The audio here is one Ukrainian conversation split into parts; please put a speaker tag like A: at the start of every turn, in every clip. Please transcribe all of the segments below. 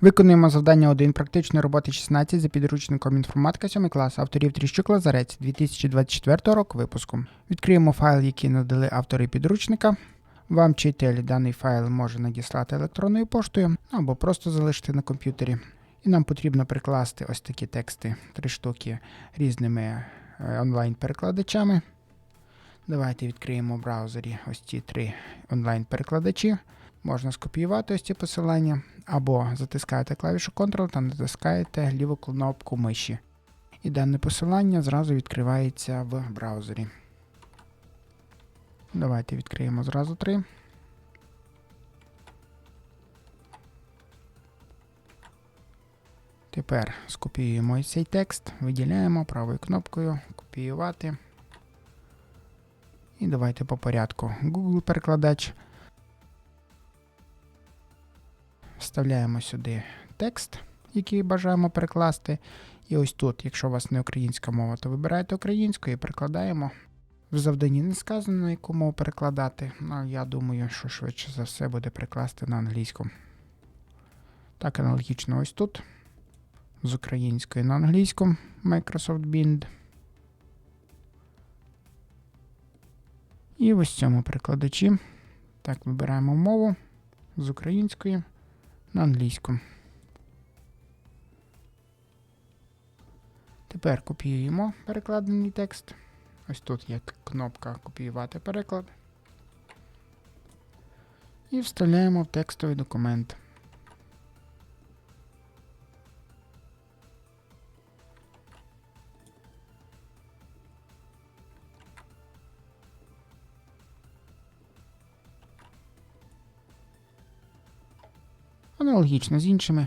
A: Виконуємо завдання 1 практичної роботи 16 за підручником інформатика 7 клас авторів Тріщук Лазарець 2024 рок випуску. Відкриємо файл, який надали автори підручника. Вам вчитель даний файл може надіслати електронною поштою або просто залишити на комп'ютері. І нам потрібно прикласти ось такі тексти, три штуки різними е, онлайн-перекладачами. Давайте відкриємо в браузері ось ці три онлайн-перекладачі. Можна скопіювати ось ці посилання, або затискаєте клавішу Ctrl та натискаєте ліву кнопку миші. І дане посилання зразу відкривається в браузері. Давайте відкриємо зразу три. Тепер скопіюємо цей текст, виділяємо правою кнопкою копіювати. І давайте по порядку. Google перекладач. Вставляємо сюди текст, який бажаємо перекласти. І ось тут, якщо у вас не українська мова, то вибираєте українську і перекладаємо. В завданні не сказано, яку мову перекладати, але я думаю, що швидше за все буде перекласти на англійську. Так, аналогічно ось тут. З української на англійську Microsoft Bind. І в ось цьому перекладачі. Так, вибираємо мову з української на англійську. Тепер копіюємо перекладений текст. Ось тут є кнопка Копіювати переклад. І вставляємо в текстовий документ. Аналогічно з іншими.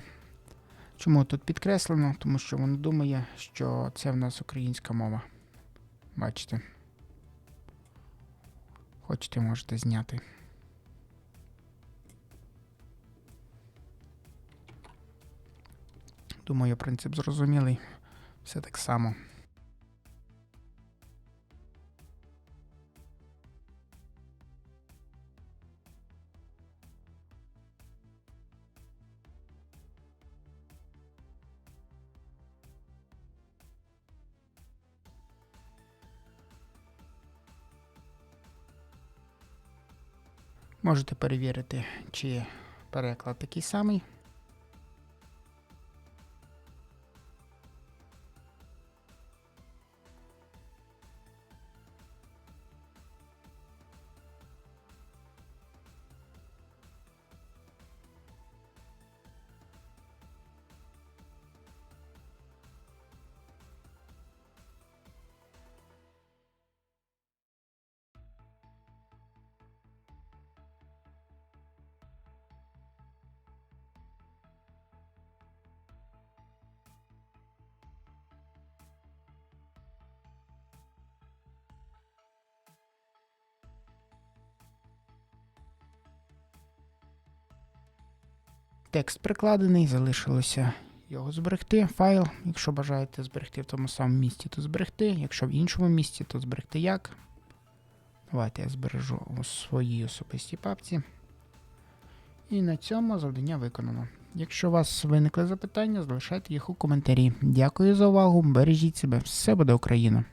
A: Чому тут підкреслено? Тому що воно думає, що це в нас українська мова. Бачите. Хочете, можете зняти. Думаю, принцип зрозумілий. Все так само. Можете перевірити, чи переклад такий самий. Текст прикладений, залишилося його зберегти. Файл. Якщо бажаєте зберегти в тому самому місці, то зберегти. Якщо в іншому місці, то зберегти як. Давайте я збережу у своїй особистій папці. І на цьому завдання виконано. Якщо у вас виникли запитання, залишайте їх у коментарі. Дякую за увагу. Бережіть себе. Все буде Україна!